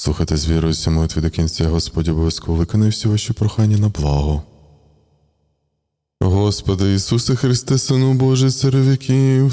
Слухайте з вірою цю молитві до кінця, Господь обов'язково виконає всі ваші прохання на благо. Господи Ісусе Христе, Сину Божий, царю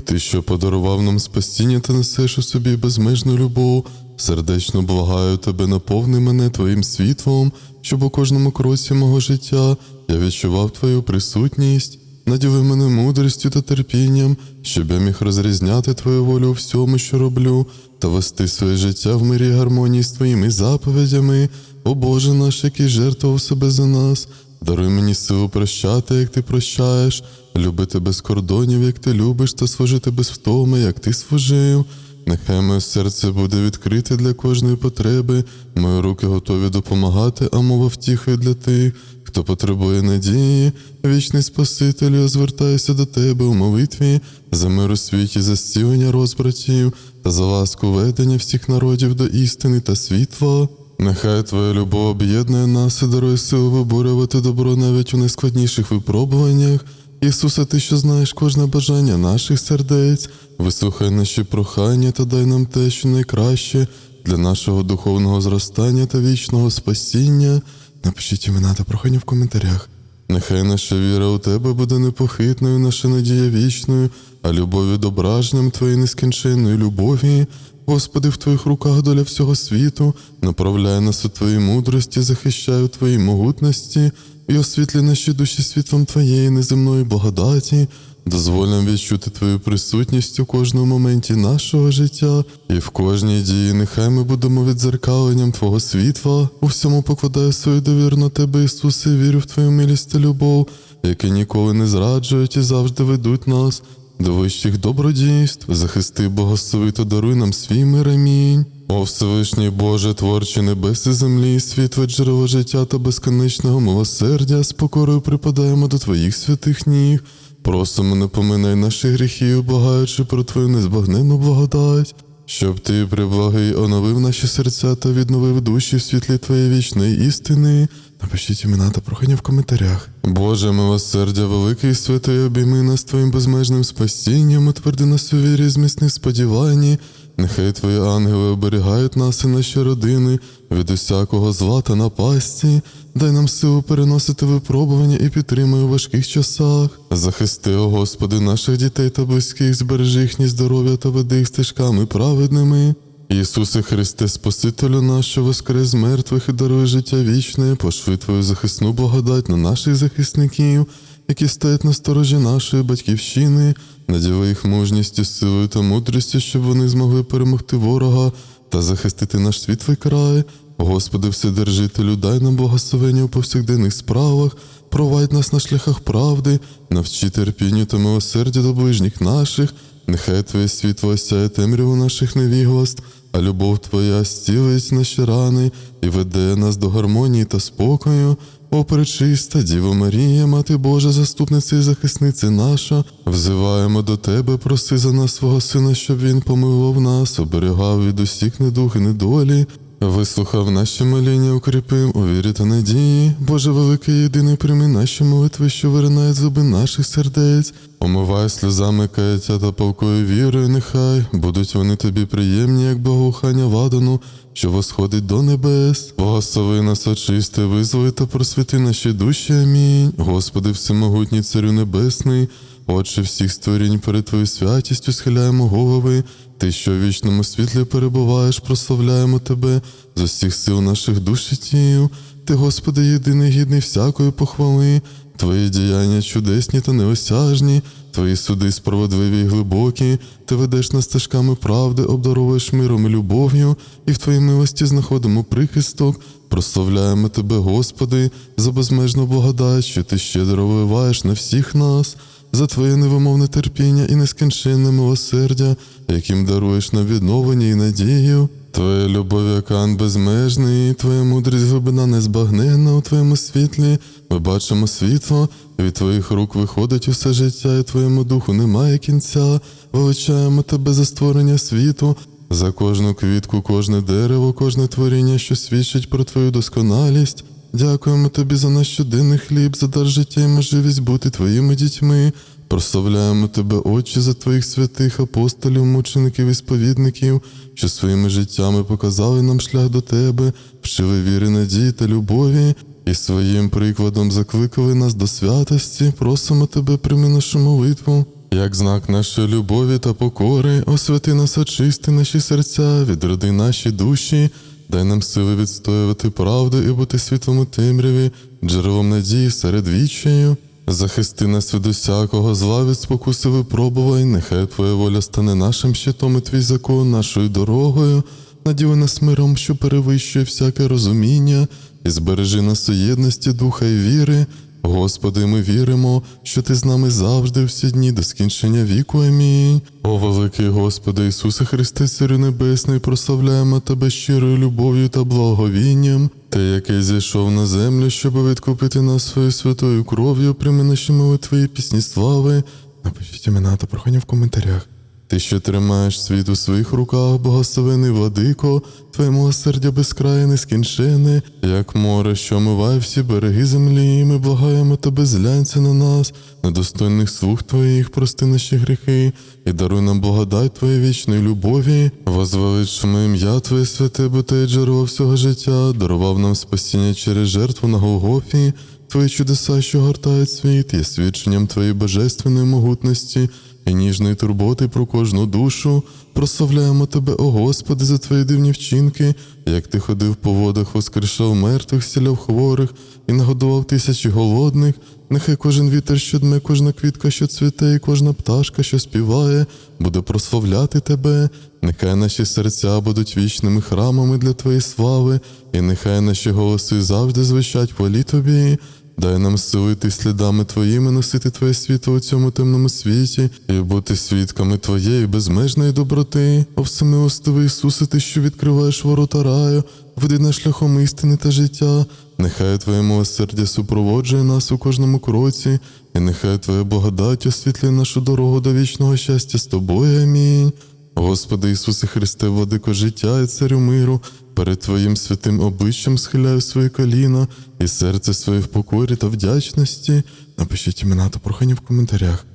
Ти, що подарував нам спасіння та несеш у собі безмежну любов, сердечно благаю Тебе, наповни мене Твоїм світлом, щоб у кожному кроці мого життя я відчував Твою присутність. Надіви мене мудрістю та терпінням, щоб я міг розрізняти Твою волю у всьому, що роблю, та вести своє життя в мирі гармонії з Твоїми заповідями. О Боже наш, який жертвував себе за нас, даруй мені силу прощати, як ти прощаєш, любити без кордонів, як ти любиш, та служити без втоми, як ти служив. Нехай моє серце буде відкрите для кожної потреби, мої руки готові допомагати, а мова втіхою для тих, хто потребує надії, вічний Спасителю, я звертаюся до тебе у молитві за мир у світі, за зцілення розбратів та за ласку ведення всіх народів до істини та світла. Нехай Твоя любов об'єднує нас і дарує силу виборювати добро навіть у найскладніших випробуваннях. Ісусе, Ти, що знаєш кожне бажання наших сердець, вислухай наші прохання та дай нам те, що найкраще для нашого духовного зростання та вічного спасіння. Напишіть імена та прохання в коментарях. Нехай наша віра у тебе буде непохитною, наша надія вічною, а любов відображенням Твоєї нескінченної любові. Господи, в Твоїх руках доля всього світу, направляй нас у Твоїй мудрості, захищай у Твоїй могутності і освітлі наші душі світлом Твоєї неземної благодаті. Дозволь нам відчути Твою присутність у кожному моменті нашого життя, і в кожній дії нехай ми будемо відзеркаленням Твого світла. У всьому покладаю свою довіру на Тебе, Ісусе, вірю в Твою милість та любов, які ніколи не зраджують і завжди ведуть нас до вищих добродійств. Захисти Богослови та даруй нам свій мир. Амінь. О Всевишній Боже, творче небес і землі, світле джерело життя та безконечного милосердя, з покорою припадаємо до Твоїх святих ніг. Просимо, не поминай наші гріхи, благаючи про Твою незбагненну благодать, щоб Ти, приблагий, оновив наші серця та відновив душі в світлі Твоєї вічної істини. Напишіть імена та прохання в коментарях. Боже, милосердя, великий і святий, обійми нас Твоїм безмежним спасінням, утверди нас у вірі, зміцни сподіванні. Нехай Твої ангели оберігають нас і наші родини від усякого зла та напасті. Дай нам силу переносити випробування і підтримуй у важких часах. Захисти, о Господи, наших дітей та близьких, збережи їхнє здоров'я та веди їх стежками праведними. Ісусе Христе, Спасителю наш, воскрес мертвих і дарує життя вічне, пошви Твою захисну благодать на наших захисників, які стоять на сторожі нашої батьківщини, наділи їх мужністю, силою та мудрістю, щоб вони змогли перемогти ворога та захистити наш світлий край. Господи, Вседержителю, дай нам благословення у повсякденних справах, провадь нас на шляхах правди, навчи терпінню та милосердя до ближніх наших, нехай Твоє світло осяє темряву наших невігласт, а любов Твоя стілить наші рани і веде нас до гармонії та спокою. О, пречиста Діво Марія, Мати Божа, заступниця і захисниця наша, взиваємо до Тебе, проси за нас свого Сина, щоб Він помилував нас, оберігав від усіх недуг і недолі, вислухав наші моління, укріпив у вірі та надії. Боже великий, єдиний, прийми наші молитви, що виринають зуби наших сердець, омивай сльозами каяття та палкою вірою, нехай будуть вони тобі приємні, як благоухання ладану, що восходить до небес. Благослови нас, очисти, визволи та просвіти наші душі. Амінь. Господи, всемогутній Царю Небесний, Отче всіх створінь перед Твою святістю схиляємо голови. Ти, що в вічному світлі перебуваєш, прославляємо Тебе з усіх сил наших душ і тіл. Ти, Господи, єдиний гідний всякої похвали, Твої діяння чудесні та неосяжні, Твої суди справедливі й глибокі, ти ведеш нас стежками правди, обдаровуєш миром і любов'ю, і в Твоїй милості знаходимо прихисток. Прославляємо Тебе, Господи, за безмежну благодать, що Ти щедро виливаєш на всіх нас, за Твоє невимовне терпіння і нескінченне милосердя, яким даруєш нам відновлення і надію. Твоя любов, океан безмежний, Твоя мудрість глибина незбагненна у Твоєму світлі. Ми бачимо світло, від Твоїх рук виходить усе життя, і Твоєму духу немає кінця. Величаємо Тебе за створення світу, за кожну квітку, кожне дерево, кожне творіння, що свідчить про Твою досконалість. Дякуємо Тобі за наш щоденний хліб, за дар життя і можливість бути Твоїми дітьми. Прославляємо тебе, Отче, за твоїх святих апостолів, мучеників і сповідників, що своїми життями показали нам шлях до тебе, вчили віри, надії та любові, і своїм прикладом закликали нас до святості. Просимо тебе, прийми нашу молитву. Як знак нашої любові та покори, освяти нас, очисти наші серця, відроди наші душі, дай нам сили відстоювати правду і бути світлом у темряві, джерелом надії серед вічею. Захисти нас від усякого зла від спокуси випробувань, нехай Твоя воля стане нашим щитом і твій закон, нашою дорогою, наділи нас миром, що перевищує всяке розуміння, і збережи нас у єдності духа і віри. Господи, ми віримо, що Ти з нами завжди всі дні до скінчення віку. Амінь. О, великий Господи Ісусе Христе, Царю Небесний, прославляємо Тебе щирою любов'ю та благовінням. Ти, який зійшов на землю, щоб відкупити нас своєю святою кров'ю, прийми наші молитви і пісні слави. Напишіть імена та прохання в коментарях. Ти, що тримаєш світ у своїх руках, благословений владико, твоє милосердя безкрає нескінчене, як море, що омиває всі береги землі, і ми благаємо тебе, зглянься на нас, недостойних слуг твоїх, прости наші гріхи, і даруй нам благодать твоєї вічної любові, возвеличимо ім'я Твоє святе, бо ти джерело всього життя, дарував нам спасіння через жертву на Голгофі. Твої чудеса, що гортають світ, є свідченням Твоєї божественної могутності і ніжної турботи про кожну душу. Прославляємо Тебе, о Господи, за Твої дивні вчинки, як Ти ходив по водах, воскрешав мертвих, зціляв хворих і нагодував тисячі голодних. Нехай кожен вітер, що дме, кожна квітка, що цвіте, і кожна пташка, що співає, буде прославляти Тебе. Нехай наші серця будуть вічними храмами для Твоєї слави, і нехай наші голоси завжди звучать хвалі Тобі. Дай нам сили слідами Твоїми, носити Твоє світло у цьому темному світі і бути свідками Твоєї безмежної доброти. О всемилостивий Ісусе, Ти, що відкриваєш ворота раю, веди нас шляхом істини та життя. Нехай Твоє милосердя супроводжує нас у кожному кроці, і нехай Твоя благодать освітлює нашу дорогу до вічного щастя з Тобою. Амінь. Господи Ісусе Христе, владико життя і царю миру, перед Твоїм святим обличчям схиляю свої коліна і серце своє в покорі та вдячності. Напишіть імена та прохання в коментарях.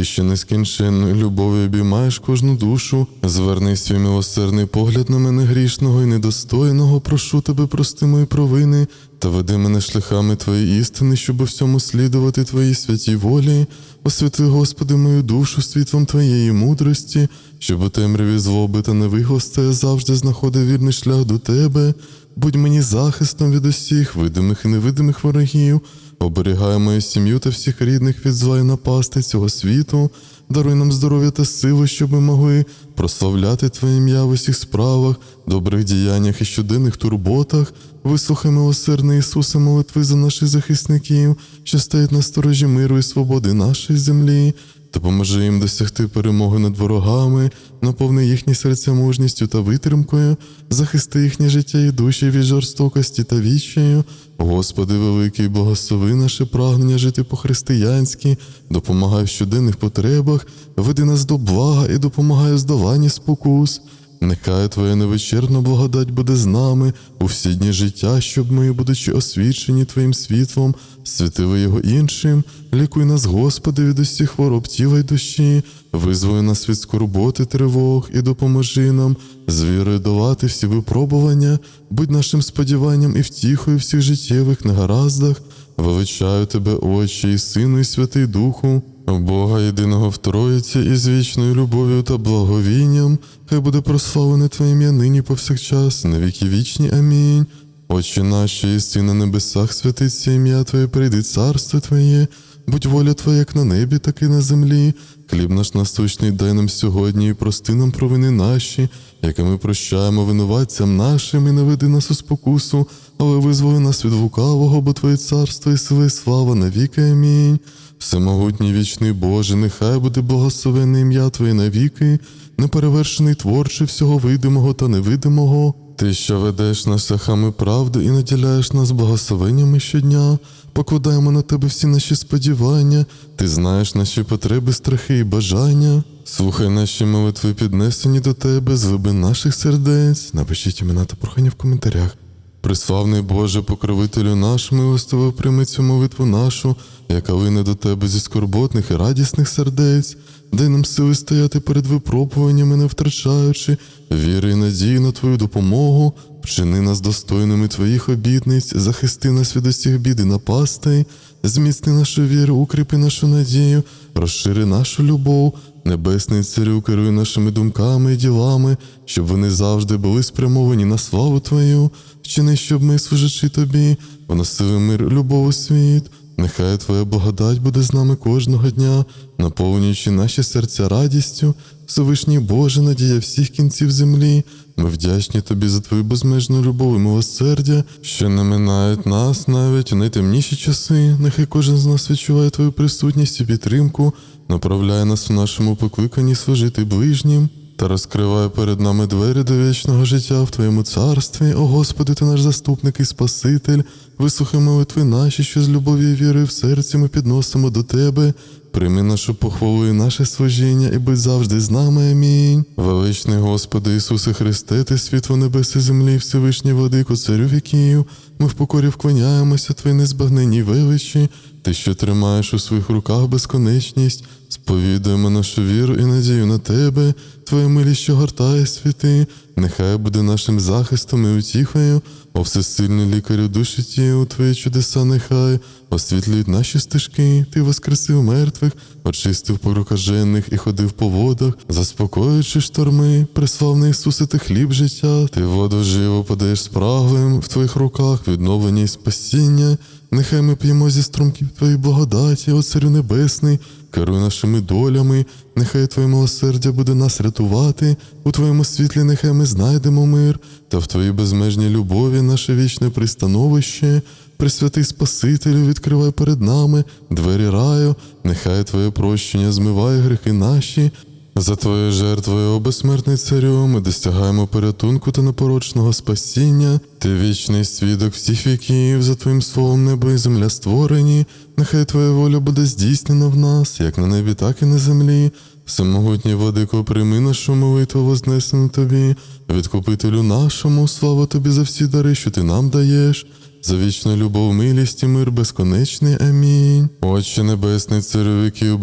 Ти, що нескінченною любов'ю обіймаєш кожну душу, зверни свій милосердний погляд на мене грішного і недостойного, прошу тебе, прости мої провини, та веди мене шляхами Твоєї істини, щоб у всьому слідувати Твоїй святій волі. Освяти, Господи, мою душу світлом Твоєї мудрості, щоб у темряві злоби та невигости я завжди знаходив вірний шлях до Тебе. Будь мені захистом від усіх видимих і невидимих ворогів, оберігай мою сім'ю та всіх рідних від зла і напасти цього світу, даруй нам здоров'я та силу, щоб ми могли прославляти Твоє ім'я в усіх справах, добрих діяннях і щоденних турботах. Вислухай, милосердний Ісусе, молитви за наших захисників, що стоять на сторожі миру і свободи нашої землі. Допоможи їм досягти перемоги над ворогами, наповни їхні серця мужністю та витримкою, захисти їхнє життя і душі від жорстокості та відчаю. Господи, великий, благослови наше прагнення жити по-християнськи, допомагай в щоденних потребах, веди нас до блага і допомагай у здоланні спокус. Нехай Твоя невичерпна благодать буде з нами у всі дні життя, щоб ми, будучи освічені Твоїм світлом, світили його іншим. Лікуй нас, Господи, від усіх хвороб тіла й душі, визволи нас від скорботи, тривог і допоможи нам з вірою долати всі випробування, будь нашим сподіванням і втіхою всіх життєвих негараздах. Величаю Тебе, Отче, і Сину, і Святий Духу, Бога єдиного в Троїці і з вічною любов'ю та благовінням, хай буде прославлене Твоє ім'я нині повсякчас, на віки вічні. Амінь. Отче наш, єси на небесах, святиться ім'я Твоє, прийди царство Твоє, будь воля Твоя, як на небі, так і на землі. Хліб наш насущний дай нам сьогодні, і прости нам провини наші, яке ми прощаємо винуватцям нашим, і не веди нас у спокусу, але визволи нас від лукавого, бо Твоє царство і сила, і слава навіки. Амінь. Всемогутній вічний Боже, нехай буде благословенне ім'я Твоє навіки, неперевершений творче всього видимого та невидимого. Ти, що ведеш нас шляхами правди і наділяєш нас благословеннями щодня, покладаємо на тебе всі наші сподівання, ти знаєш наші потреби, страхи і бажання. Слухай наші молитви, піднесені до тебе з глибин наших сердець. Напишіть імена та прохання в коментарях. Приславний Боже, покровителю наш, милостиво прийми цю молитву нашу, яка лине до тебе зі скорботних і радісних сердець. Дай нам сили стояти перед випробуваннями, не втрачаючи віри і надії на Твою допомогу, вчини нас достойними Твоїх обітниць, захисти нас від усіх бід і напастей, зміцни нашу віру, укріпи нашу надію, розшири нашу любов, Небесний Царю, керуй нашими думками і ділами, щоб вони завжди були спрямовані на славу Твою, вчини, щоб ми, служачи Тобі, поносили мир, любов у світ. Нехай Твоя благодать буде з нами кожного дня, наповнюючи наші серця радістю, Всевишній Боже, надія всіх кінців землі. Ми вдячні Тобі за Твою безмежну любов і милосердя, що не минають нас навіть у найтемніші часи. Нехай кожен з нас відчуває Твою присутність і підтримку, направляє нас у нашому покликанні служити ближнім. Та розкриває перед нами двері до вічного життя в Твоєму царстві, о Господи, Ти наш заступник і Спаситель, вислухай молитви наші, що з любов'ю і вірою в серці ми підносимо до Тебе. Прийми нашу похвалу і наше служіння, і будь завжди з нами. Амінь. Величний Господи Ісусе Христе, Ти світло небес і землі, Всевишній владико, царю віків. Ми в покорі вклоняємося Твоїй незбагненній величі, Ти, що тримаєш у своїх руках безконечність, сповідуємо нашу віру і надію на Тебе, Твоя милість, що гортає світи, нехай буде нашим захистом і утіхою, о всесильний лікарю душі тілу, Твої чудеса нехай. Освітлюють наші стежки, Ти воскресив мертвих, очистив порукажених і ходив по водах, заспокоюючи шторми, приславний Ісусе, ти хліб життя, ти воду живо подаєш спраглим, в Твоїх руках відновлення і спасіння. Нехай ми п'ємо зі струмків Твоєї благодаті, о Царю Небесний, керуй нашими долями, нехай Твоє милосердя буде нас рятувати, у Твоєму світлі нехай ми знайдемо мир, та в Твоїй безмежній любові наше вічне пристановище. Пресвятий Спасителю, відкривай перед нами двері раю, нехай Твоє прощення змиває гріхи наші. За Твоєю жертвою, о безсмертний царю, ми досягаємо порятунку та непорочного спасіння. Ти вічний свідок всіх віків, за Твоїм словом небо і земля створені. Нехай Твоя воля буде здійснена в нас, як на небі, так і на землі. Всемогутній владико, прийми нашу молитву вознесену Тобі, відкупителю нашому, слава Тобі за всі дари, що Ти нам даєш. За вічну любов, милість і мир безконечний. Амінь. Отче Небесний, царю віків,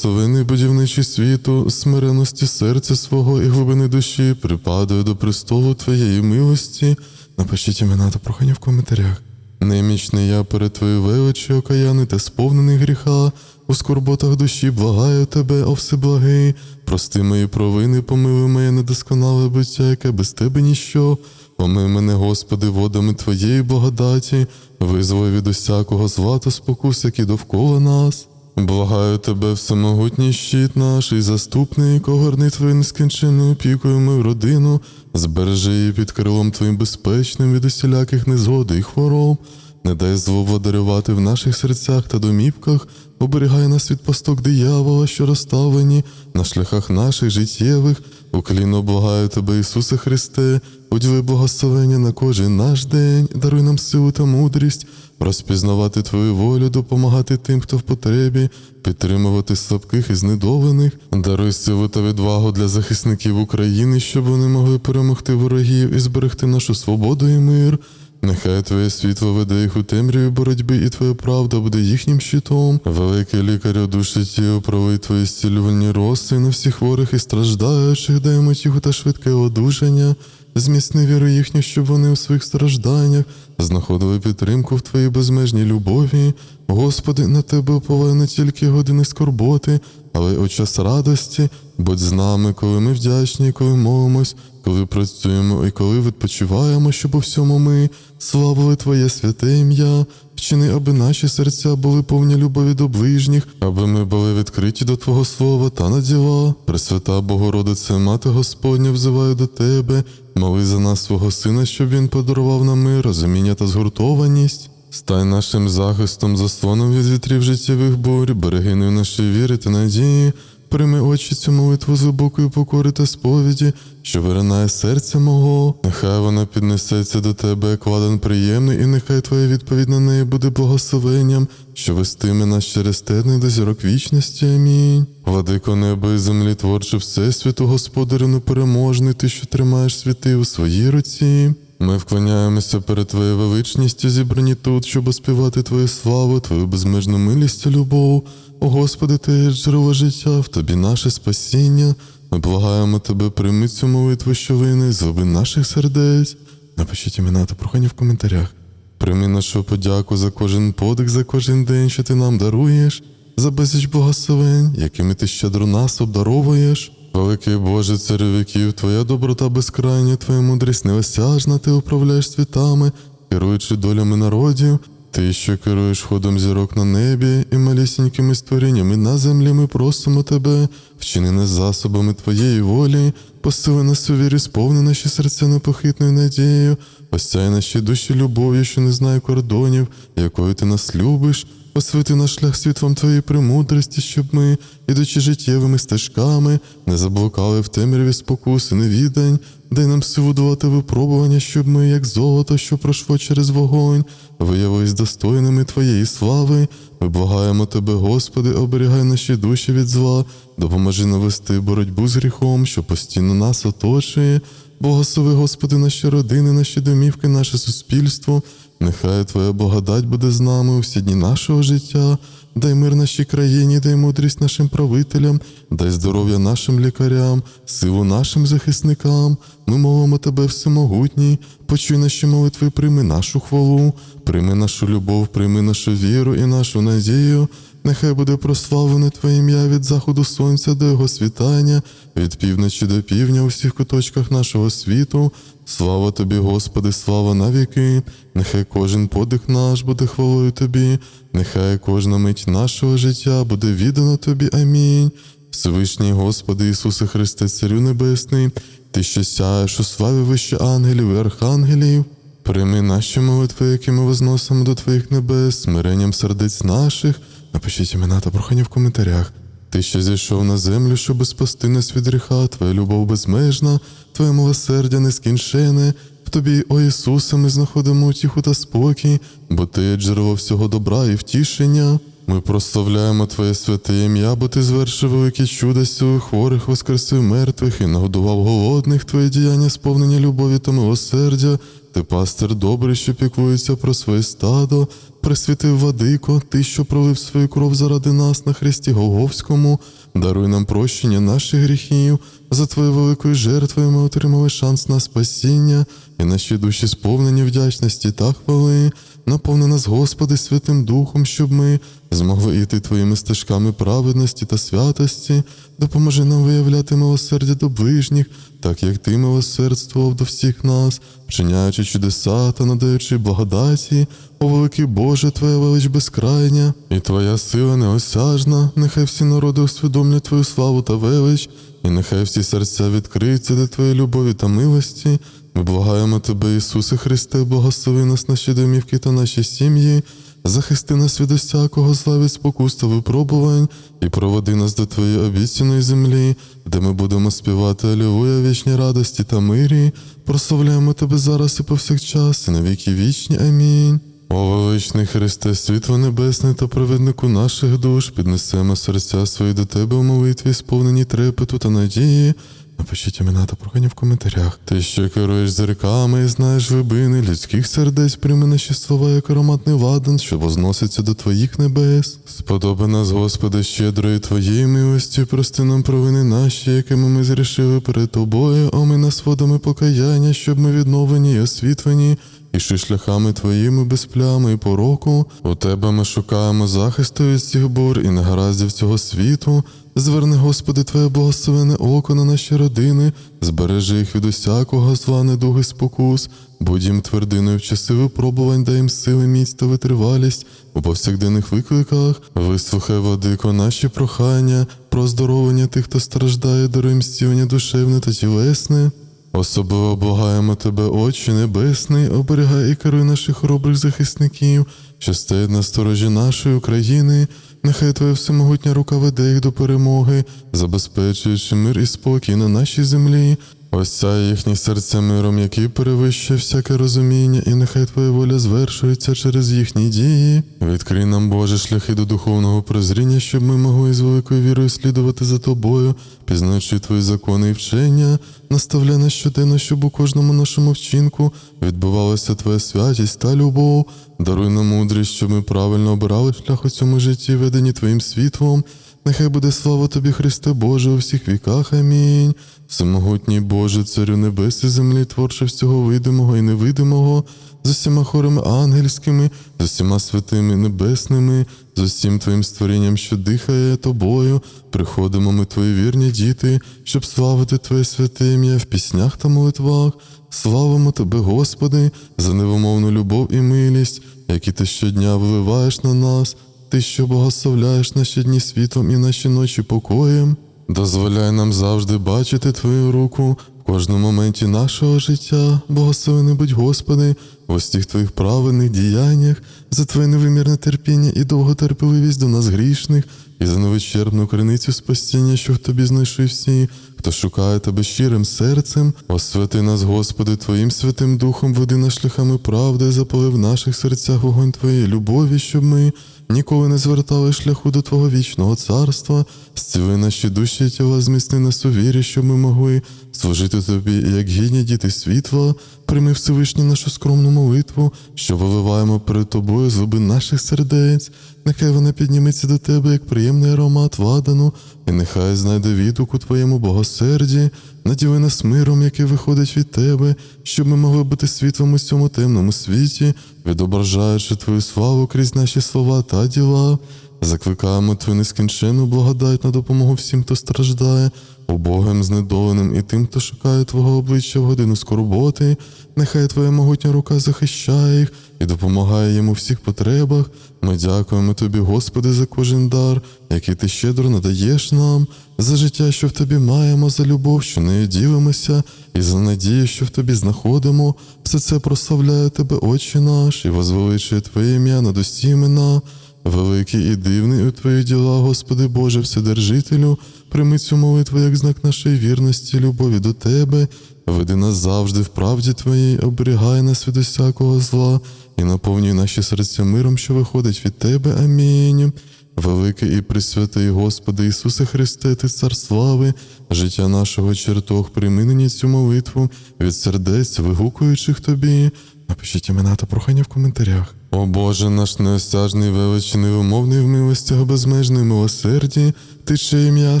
будівничі світу, смиреності серця свого і глибини душі, припадаю до престолу Твоєї милості. Напишіть імена та прохання в коментарях. Немічний я перед Твоєю величі, окаяний та сповнений гріха, у скорботах душі благаю Тебе, о всеблагий, прости мої провини, помилуй моє недосконале буття, яке без Тебе ніщо. Омий мене, Господи, водами Твоєї благодаті, визволи від усякого зла та спокус, які довкола нас. Благаю Тебе, всемогутній щит наш і заступник, огорни Твою нескінченною опікою мою родину, збережи її під крилом Твоїм безпечним від усіляких незгод і хвороб. Не дай зло владарювати в наших серцях та домівках, оберігай нас від пасток диявола, що розставлені на шляхах наших життєвих. Уклінно благаю Тебе, Ісусе Христе, уділи благословення на кожен наш день, даруй нам силу та мудрість, розпізнавати Твою волю, допомагати тим, хто в потребі, підтримувати слабких і знедолених, даруй силу та відвагу для захисників України, щоб вони могли перемогти ворогів і зберегти нашу свободу і мир. Нехай Твоє світло веде їх у темряві боротьби, і Твоя правда буде їхнім щитом. Великий лікарю душі тіл, провий Твої зцілювальні роси на всіх хворих і страждаючих, дай йому та швидке одужання. Зміцни віру їхню, щоб вони у своїх стражданнях знаходили підтримку в Твоїй безмежній любові. Господи, на Тебе уповає не тільки години скорботи, але й у час радості. Будь з нами, коли ми вдячні, коли молимось, коли працюємо і коли відпочиваємо, щоб у всьому ми славили Твоє святе ім'я. Вчини, аби наші серця були повні любові до ближніх, аби ми були відкриті до Твого Слова та на діла. Пресвята Богородице, Мати Господня, взиваю до Тебе, моли за нас свого Сина, щоб Він подарував нам мир, розуміння та згуртованість. Стань нашим захистом, заслоном від вітрів життєвих бурь, берегиною нашої віри та надії. Прийми очі цю молитву глибокої покори та сповіді, що виринає серця мого. Нехай вона піднесеться до тебе, як ладан приємний, і нехай твоя відповідь на неї буде благословенням, що вестиме нас через терний до зірок вічності. Амінь. Владико неба і землі, творче Всесвіту, Господарю непереможний, ти, що тримаєш світи у своїй руці. Ми вклоняємося перед Твоєю величністю, зібрані тут, щоб оспівати Твою славу, Твою безмежну милість і любов. О Господи, Ти є джерело життя, в Тобі наше спасіння. Ми благаємо Тебе, прийми цю молитву щовини, зроби наших сердець. Напишіть імена та прохання в коментарях. Прийми нашу подяку за кожен подих, за кожен день, що ти нам даруєш, за безліч благословень, якими ти щедро нас обдаровуєш. Великий Боже, царю віків, Твоя доброта безкрайня, Твоя мудрість неосяжна, Ти управляєш світами, керуючи долями народів. Ти, що керуєш ходом зірок на небі і малісінькими створіннями на землі, ми просимо тебе, вчини засобами Твоєї волі, посили нас у вірі, сповни наші серця непохитною надією, осяй наші душі любов'ю, що не знає кордонів, якою ти нас любиш, освіти наш шлях світлом Твоєї премудрості, щоб ми, ідучи життєвими стежками, не заблукали в темряві спокуси, невідань, дай нам силу давати випробування, щоб ми, як золото, що пройшло через вогонь, виявились достойними Твоєї слави. Ми благаємо Тебе, Господи, оберігай наші душі від зла, допоможи навести боротьбу з гріхом, що постійно нас оточує. Благослови, Господи, наші родини, наші домівки, наше суспільство. Нехай Твоя благодать буде з нами у всі дні нашого життя. Дай мир нашій країні, дай мудрість нашим правителям, дай здоров'я нашим лікарям, силу нашим захисникам. Ми молимо Тебе, всемогутній, почуй наші молитви, прийми нашу хвалу, прийми нашу любов, прийми нашу віру і нашу надію. Нехай буде прославлене Твоє ім'я від заходу сонця до його світання, від півночі до півдня у всіх куточках нашого світу. Слава тобі, Господи, слава навіки. Нехай кожен подих наш буде хвалою Тобі, нехай кожна мить нашого життя буде віддана Тобі. Амінь. Всевишній Господи Ісусе Христе, Царю Небесний, Ти що сяєш у славі вище ангелів і архангелів. Прийми наші молитви, які ми возносимо до Твоїх небес, смиренням сердець наших. Напишіть імена та прохання в коментарях. Ти, що зійшов на землю, щоб спасти нас від гріха, Твоя любов безмежна, Твоє милосердя нескінчене. В Тобі, о Ісусе, ми знаходимо утіху та спокій, бо Ти джерело всього добра і втішення. Ми прославляємо Твоє святе ім'я, бо Ти звершив великі чуда сили хворих, воскресив мертвих і нагодував голодних, Твої діяння сповнені любові та милосердя. Ти пастир добрий, що піклується про своє стадо, присвятив владико, ти, що пролив свою кров заради нас на Христі Голговському, даруй нам прощення наших гріхів. За твоєю великою жертвою ми отримали шанс на спасіння, і наші душі сповнені вдячності та хвали. Наповни нас, Господи, Святим Духом, щоб ми змогли йти Твоїми стежками праведності та святості, допоможи нам виявляти милосердя до ближніх, так як Ти милосердствував до всіх нас, вчиняючи чудеса та надаючи благодаті, о великий Боже, Твоя велич безкрайня, і Твоя сила неосяжна, нехай всі народи усвідомлять Твою славу та велич, і нехай всі серця відкриються до Твоєї любові та милості. Ми благаємо Тебе, Ісусе Христе, благослови нас наші домівки та наші сім'ї, захисти нас від усякого зла від спокус та випробувань, і проводи нас до Твоєї обіцяної землі, де ми будемо співати Алілуя, вічній радості та мирі. Прославляємо Тебе зараз і повсякчас, і на віки вічні. Амінь. О, величний Христе, світло небесне та провіднику наших душ, піднесемо серця свої до Тебе у молитві, сповнені трепету та надії. Напишіть імена та прохання в коментарях. Ти, що керуєш зірками і знаєш глибини людських сердець, прийми наші слова, як ароматний ладан, що возноситься до Твоїх небес. Сподоби нас, Господи, щедрою Твоєю милості, прости нам провини наші, якими ми зрішили перед Тобою, омий нас водами покаяння, щоб ми відновлені і освітлені. Ішли шляхами твоїми без плями і пороку, у тебе ми шукаємо захисту від цих бур і негараздів цього світу. Зверни, Господи, Твоє благословене око на наші родини, збережи їх від усякого зла, недуги спокус, будь їм твердиною в часи випробувань, дай їм сили, міць та витривалість у повсякденних викликах. Вислухай, владико, наші прохання про оздоровлення тих, хто страждає, даруй їм душевне та тілесне. Особливо благаємо тебе, Отче Небесний, оберігай і керуй наших хоробрих захисників, що стоять на сторожі нашої України. Нехай Твоя всемогутня рука веде їх до перемоги, забезпечуючи мир і спокій на нашій землі. Осяй їхні серця миром, який перевищує всяке розуміння, і нехай Твоя воля звершується через їхні дії. Відкрий нам, Боже, шляхи до духовного прозріння, щоб ми могли з великою вірою слідувати за Тобою, пізнаючи Твої закони і вчення, наставляй нас щоденно, щоб у кожному нашому вчинку відбувалася Твоя святість та любов. Даруй нам мудрість, щоб ми правильно обирали шлях у цьому житті, ведені Твоїм світлом. Нехай буде слава тобі, Христе Боже, у всіх віках. Амінь. Всемогутній Боже, Царю небес і землі, творче всього видимого і невидимого, з усіма хорами ангельськими, з усіма святими небесними, з усім Твоїм створінням, що дихає тобою, приходимо ми, Твої вірні діти, щоб славити Твоє святе ім'я в піснях та молитвах. Славимо Тебе, Господи, за невимовну любов і милість, які ти щодня виливаєш на нас. Ти, що благословляєш наші дні світлом і наші ночі покоєм, дозволяй нам завжди бачити Твою руку в кожному моменті нашого життя, благословений будь Господи, в усіх Твоїх праведних діяннях, за Твоє невимірне терпіння і довготерпеливість до нас грішних, і за невичерпну криницю спасіння, що в Тобі знайшли всі, хто шукає Тебе щирим серцем, освяти нас, Господи, Твоїм святим Духом, веди нас шляхами правди, запали в наших серцях вогонь Твоєї любові, щоб ми ніколи не звертали шляху до Твого вічного царства, зціли наші душі тіла, зміцни нас у вірі, щоб ми могли служити Тобі, як гідні діти світла, прийми Всевишній нашу скромну молитву, що виливаємо перед Тобою з глибин наших сердець. Нехай вона підніметься до Тебе, як приємний аромат ладану, і нехай знайде відгук у Твоєму благосерді, наділи нас миром, який виходить від Тебе, щоб ми могли бути світлом у цьому темному світі, відображаючи Твою славу крізь наші слова та діла. Закликаємо Твою нескінченну благодать на допомогу всім, хто страждає, убогим, знедоленим і тим, хто шукає Твого обличчя в годину скорботи. Нехай Твоя могутня рука захищає їх і допомагає їм у всіх потребах. Ми дякуємо Тобі, Господи, за кожен дар, який Ти щедро надаєш нам, за життя, що в Тобі маємо, за любов, що нею ділимося, і за надію, що в Тобі знаходимо. Все це прославляє Тебе, Отче наш, і возвеличує Твоє ім'я над усі імена. Великий і дивний у Твої діла, Господи Боже, Вседержителю, прийми цю молитву як знак нашої вірності, любові до Тебе, веди нас завжди в правді Твоїй, оберігай нас від усякого зла і наповнюй наші серця миром, що виходить від Тебе. Амінь. Великий і присвятий Господи Ісусе Христе, Ти цар слави, життя нашого чертог, прийми нині цю молитву від сердець, вигукуючих Тобі. Напишіть імена та прохання в коментарях. О Боже, наш неосяжний величий, невимовний в милостях, безмежний милосерді, Ти чиє ім'я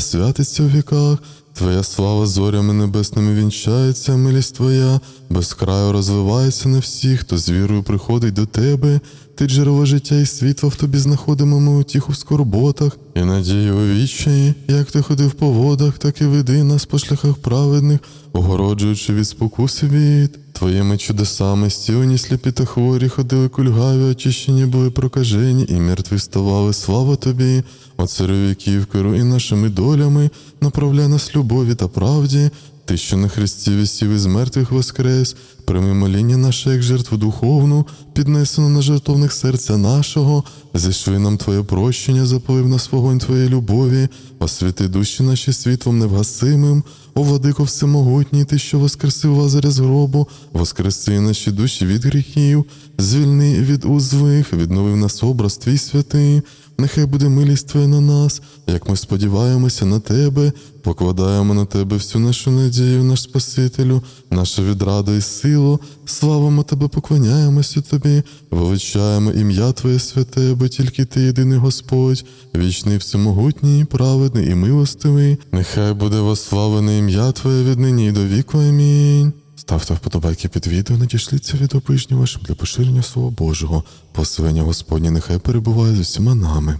святиться у віках, Твоя слава зорями небесними вінчається, милість Твоя, без краю розвивається на всіх, хто з вірою приходить до Тебе. Ти джерело життя і світла в тобі знаходимо ми утіху в скорботах і надію у вічаї, як ти ходив по водах, так і веди нас по шляхах праведних, огороджуючи від спокуси від. Твоїми чудесами стілені сліпі та хворі ходили кульгаві, очищені були прокажені, і мертві ставали. Слава тобі, о царю віків, керуй нашими долями, направляй нас любові та правді. Ти, що на хресті висів із мертвих воскрес, прийми моління наше як жертву духовну, піднесену на жертовних серця нашого, зійшли нам Твоє прощення, запалив нас вогонь Твоєї любові, освіти душі наші світлом невгасимим, о владико всемогутній, Ти, що воскресив Лазаря з гробу, воскреси наші душі від гріхів, звільни від узлих, відновив нас образ Твій святий. Нехай буде милість Твоя на нас, як ми сподіваємося на Тебе, покладаємо на Тебе всю нашу надію, наш Спасителю, нашу відраду і силу, славимо Тебе, поклоняємося Тобі, величаємо ім'я Твоє святе, бо тільки Ти єдиний Господь, вічний, всемогутній, праведний і милостивий. Нехай буде вославлене ім'я Твоє віднині до віку. Амінь. Ставте вподобайки під відео, надішліться від опижні вашим для поширення Слова Божого. Посилення Господнє нехай перебуває з усіма нами.